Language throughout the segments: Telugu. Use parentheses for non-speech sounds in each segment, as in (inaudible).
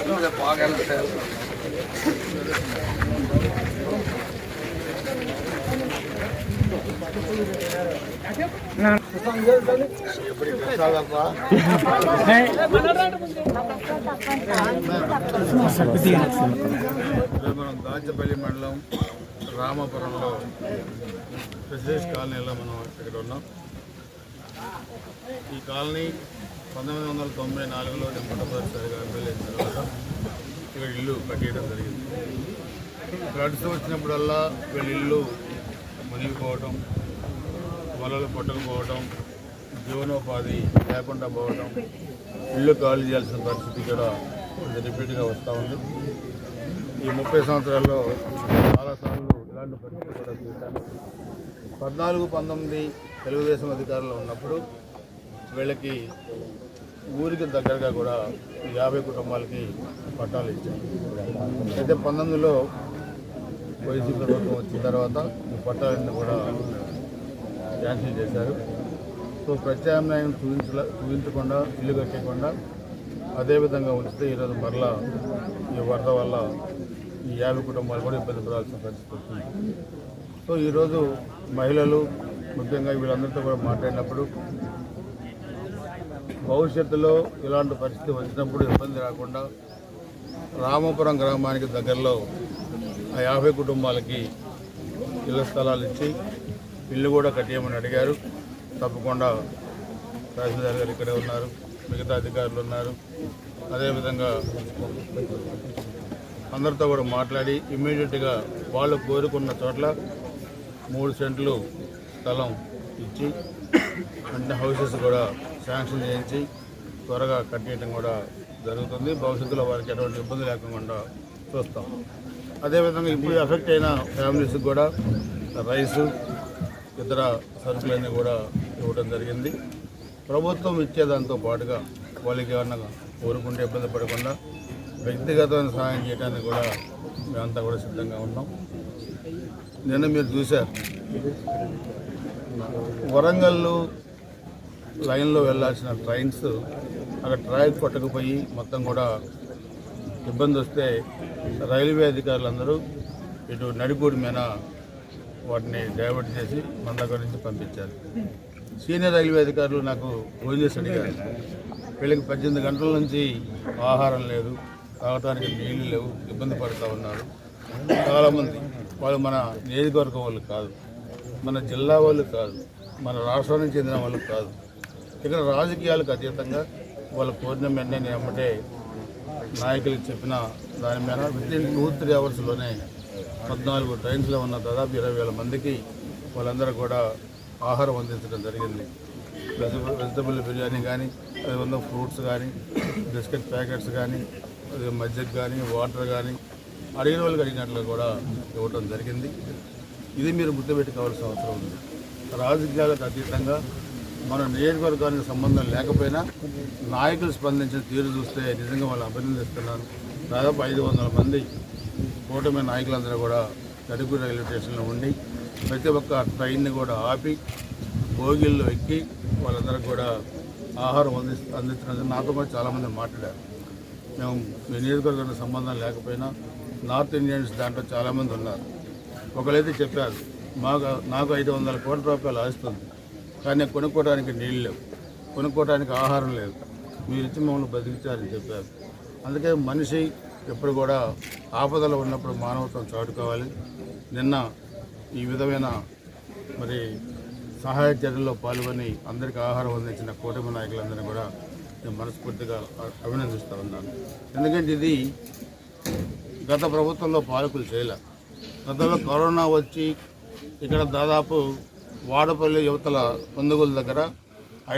ఈరోజు మనం దాచపల్లి మండలం రామాపురంలో ప్రెసిడెంట్ కాలనీలో మనం ఇక్కడ ఉన్నాం ఈ కాలనీ పంతొమ్మిది వందల తొంభై నాలుగులో నేను మొట్టమొదటిసారిగా ఎమ్మెల్యే తర్వాత ఇక్కడ ఇల్లు కట్టేయడం జరిగింది ఫ్లడ్స్ వచ్చినప్పుడల్లా వీళ్ళ ఇల్లు మునిగిపోవటం పొలాలు కొట్టకపోవటం జీవనోపాధి లేకుండా పోవటం ఇల్లు ఖాళీ చేయాల్సిన పరిస్థితి కూడా రిపీట్గా వస్తూ ఉంది. ఈ ముప్పై సంవత్సరాల్లో చాలాసార్లు ఇలాంటి పరిస్థితి కూడా చూశాను. పద్నాలుగు పంతొమ్మిది తెలుగుదేశం అధికారంలో ఉన్నప్పుడు వీళ్ళకి ఊరికి దగ్గరగా కూడా యాభై కుటుంబాలకి పట్టాలు ఇచ్చారు. అయితే పంతొమ్మిదిలో వైసీపీ ప్రభుత్వం వచ్చిన తర్వాత ఈ పట్టాలన్నీ కూడా క్యాన్సిల్ చేశారు. సో ప్రత్యామ్నాయం చూపించ చూపించకుండా ఇల్లు కట్టకుండా అదేవిధంగా ఉంచితే ఈరోజు మరలా ఈ వరద వల్ల ఈ యాభై కుటుంబాలు కూడా ఇబ్బంది పడాల్సిన పరిస్థితి వస్తుంది సో ఈరోజు మహిళలు ముఖ్యంగా వీళ్ళందరితో కూడా మాట్లాడినప్పుడు భవిష్యత్తులో ఇలాంటి పరిస్థితి వచ్చినప్పుడు ఇబ్బంది రాకుండా రామపురం గ్రామానికి దగ్గరలో ఆ యాభై కుటుంబాలకి ఇళ్ళ స్థలాలు ఇచ్చి ఇల్లు కూడా కట్టేయమని అడిగారు. తప్పకుండా తహసీల్దార్ గారు ఇక్కడే ఉన్నారు. మిగతా అధికారులు ఉన్నారు. అదేవిధంగా అందరితో కూడా మాట్లాడి ఇమ్మీడియట్గా వాళ్ళు కోరుకున్న చోట్ల మూడు సెంట్లు స్థలం ఇచ్చి అంటే హౌసెస్ కూడా శాంక్షన్ చేయించి త్వరగా కట్టేయడం కూడా జరుగుతుంది. భవిష్యత్తులో వారికి ఎటువంటి ఇబ్బంది లేకుండా చూస్తాం. అదేవిధంగా ఇప్పుడు ఎఫెక్ట్ అయిన ఫ్యామిలీస్కి కూడా రైసు ఇతర సరుకులన్నీ కూడా ఇవ్వడం జరిగింది. ప్రభుత్వం ఇచ్చేదాంతో పాటుగా వాళ్ళకి ఏమన్నా కోరుకుంటే ఇబ్బంది పడకుండా వ్యక్తిగతమైన సహాయం చేయడానికి కూడా మేమంతా కూడా సిద్ధంగా ఉన్నాం. నిన్న మీరు చూశారు. వరంగల్లో లైన్లో వెళ్ళాల్సిన ట్రైన్స్ అక్కడ ట్రాక్ కొట్టకపోయి మొత్తం కూడా ఇబ్బంది వస్తే రైల్వే అధికారులందరూ ఇటు నడిపూడి మీద వాటిని డైవర్ట్ చేసి మన దగ్గర నుంచి పంపించారు సీనియర్ రైల్వే అధికారులు నాకు ఫోన్ చేసి అడిగారు. వీళ్ళకి పద్దెనిమిది గంటల నుంచి ఆహారం లేదు తాగటానికి నీళ్ళు లేవు ఇబ్బంది పడుతూ ఉన్నారు. చాలామంది వాళ్ళు మన నియోజకవర్గం వాళ్ళు కాదు. మన జిల్లా వాళ్ళు కాదు. మన రాష్ట్రానికి చెందిన వాళ్ళు కాదు. ఇక్కడ రాజకీయాలకు అతీతంగా వాళ్ళ కోరిన వెంటనే ఎమ్మటే నాయకులకు చెప్పిన దాని మీద విత్ ఇన్ టూ త్రీ అవర్స్లోనే పద్నాలుగు ట్రైన్స్లో ఉన్న దాదాపు ఇరవై వేల మందికి వాళ్ళందరూ కూడా ఆహారం అందించడం జరిగింది. వెజిటబుల్ బిర్యానీ కానీ అది ఉన్న ఫ్రూట్స్ కానీ బిస్కెట్ ప్యాకెట్స్ కానీ మజ్జిగ కానీ వాటర్ కానీ అడిగిన వాళ్ళకి అడిగినట్లు కూడా ఇవ్వడం జరిగింది. ఇది మీరు గుర్తుపెట్టుకోవాల్సిన అవసరం ఉంది. రాజకీయాలకు అతీతంగా మన నియోజకవర్గానికి సంబంధం లేకపోయినా నాయకులు స్పందించిన తీరు చూస్తే నిజంగా వాళ్ళు అభినందిస్తున్నాను. దాదాపు ఐదు వందల మంది కూటమి నాయకులందరూ కూడా తడుపు రైల్వే స్టేషన్లో ఉండి ప్రతి ఒక్క ట్రైన్ని కూడా ఆపి భోగిల్లో ఎక్కి వాళ్ళందరూ కూడా ఆహారం అంది అందించినందుకు నాతో కూడా చాలామంది మాట్లాడారు. మేము మీ నియోజకవర్గానికి సంబంధం లేకపోయినా నార్త్ ఇండియన్స్ దాంట్లో చాలామంది ఉన్నారు. ఒకరైతే చెప్పారు మాకు నాకు ఐదు వందల కోట్ల రూపాయలు ఆస్తుంది కానీ కొనుక్కోవడానికి నీళ్ళు లేవు కొనుక్కోవడానికి ఆహారం లేదు మీరు ఇచ్చి మమ్మల్ని బతికించారని చెప్పారు. అందుకే మనిషి ఎప్పుడు కూడా ఆపదలో ఉన్నప్పుడు మానవత్వం చాటుకోవాలి. నిన్న ఈ విధమైన మరి సహాయ చర్యల్లో పాల్గొని అందరికీ ఆహారం అందించిన కూటమి నాయకులందరినీ కూడా నేను మనస్ఫూర్తిగా అభినందిస్తూ ఉన్నాను. ఎందుకంటే ఇది గత ప్రభుత్వంలో పాలకులు చేయలే. గతంలో కరోనా వచ్చి ఇక్కడ దాదాపు వాడపల్లి యువతల పందుగుల దగ్గర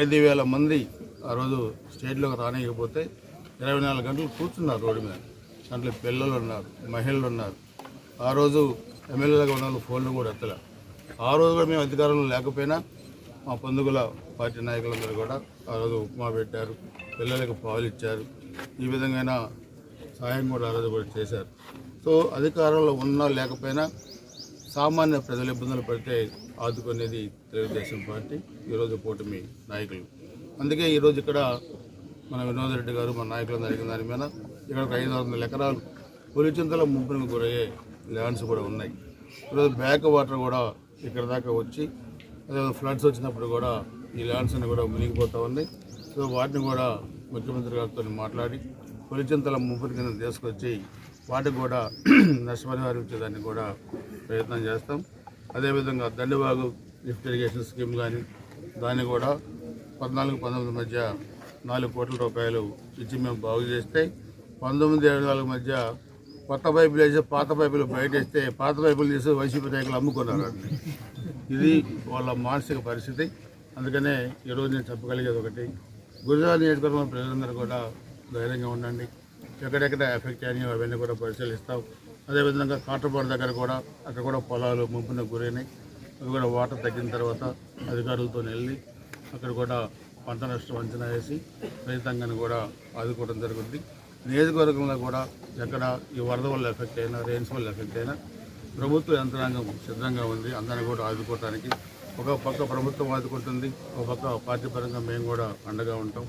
ఐదు వేల మంది ఆ రోజు స్టేట్లోకి రానియకపోతే ఇరవై నాలుగు గంటలు కూర్చున్నారు రోడ్డు మీద. దాంట్లో పిల్లలు ఉన్నారు మహిళలు ఉన్నారు. ఆ రోజు ఎమ్మెల్యేలుగా ఉన్న ఫోన్లు కూడా ఎత్తలే. ఆ రోజు కూడా మేము అధికారంలో లేకపోయినా మా పొందుగుల పార్టీ నాయకులందరూ కూడా ఆ రోజు ఉప్మా పెట్టారు పిల్లలకు పాలు ఇచ్చారు. ఈ విధంగా సాయం కూడా ఆ రోజు కూడా చేశారు. సో అధికారంలో ఉన్నా లేకపోయినా సామాన్య ప్రజలు ఇబ్బందులు పడితే ఆదుకునేది తెలుగుదేశం పార్టీ ఈరోజు కూటమి నాయకులు. అందుకే ఈరోజు ఇక్కడ మన వినోద్ రెడ్డి గారు మన నాయకులను అడిగిన దాని మీద ఇక్కడ ఒక ఐదు వందల ఎకరాలు పులిచింతల ముంపునికి గురయ్యే ల్యాండ్స్ కూడా ఉన్నాయి. ఈరోజు బ్యాక్ వాటర్ కూడా ఇక్కడ దాకా వచ్చి అదే ఫ్లడ్స్ వచ్చినప్పుడు కూడా ఈ ల్యాండ్స్ అన్ని కూడా మునిగిపోతూ ఉన్నాయి. సో వాటిని కూడా ముఖ్యమంత్రి గారితో మాట్లాడి పులిచింతల ముంపుని కింద తీసుకొచ్చి వాటికి కూడా (clears throat) నష్టపరిహారం ఇచ్చేదాన్ని కూడా ప్రయత్నం చేస్తాం. అదేవిధంగా దండివాగు లిఫ్ట్ ఇరిగేషన్ స్కీమ్ కానీ దాన్ని కూడా పద్నాలుగు పంతొమ్మిది మధ్య నాలుగు కోట్ల రూపాయలు ఇచ్చి మేము బాగు చేస్తే పంతొమ్మిది ఏడు నాలుగు మధ్య కొత్త పైపులు వేసి పాత పైపులు బయట వేస్తే పాత పైపులు తీసి వైసీపీ నాయకులు అమ్ముకున్నారు. ఇది వాళ్ళ మానసిక పరిస్థితి. అందుకనే ఈరోజు నేను చెప్పగలిగేది ఒకటి. గుజరాత్ నియోజకవర్గంలో ప్రజలందరూ కూడా ధైర్యంగా ఉండండి. ఎక్కడెక్కడ ఎఫెక్ట్ అయినాయో అవన్నీ కూడా పరిశీలిస్తాం. అదేవిధంగా కాటపాడు దగ్గర కూడా అక్కడ కూడా పొలాలు ముంపునకు గురైనాయి. అవి కూడా వాటర్ తగ్గిన తర్వాత అధికారులతో వెళ్ళి అక్కడ కూడా పంట నష్టం అంచనా వేసి రైతాంగాన్ని కూడా ఆదుకోవడం జరుగుతుంది నియోజకవర్గంలో కూడా ఎక్కడ ఈ వరద వల్ల ఎఫెక్ట్ అయినా రెయిన్స్ వల్ల ఎఫెక్ట్ అయినా ప్రభుత్వ యంత్రాంగం సిద్ధంగా ఉంది. అందరిని కూడా ఆదుకోవటానికి ఒక పక్క ప్రభుత్వం ఆదుకుంటుంది ఒక పక్క పార్టీ పరంగా మేము కూడా అండగా ఉంటాం.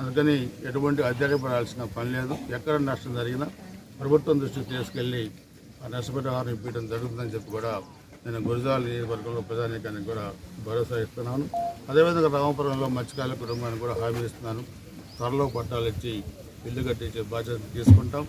అందుకని ఎటువంటి అధ్యయపడాల్సిన పని లేదు. ఎక్కడ నష్టం జరిగినా ప్రభుత్వం దృష్టికి తీసుకెళ్ళి ఆ నష్టపరిహారం ఇప్పించడం జరుగుతుందని చెప్పి కూడా నేను గురజాల నియోజకవర్గంలో ప్రధానికానికి కూడా భరోసా ఇస్తున్నాను. అదేవిధంగా రామపురంలో మత్స్యకారుల కుటుంబానికి కూడా హామీ ఇస్తున్నాను. త్వరలో పట్టాలు ఇచ్చి ఇల్లు కట్టించే బాధ్యత తీసుకుంటాం.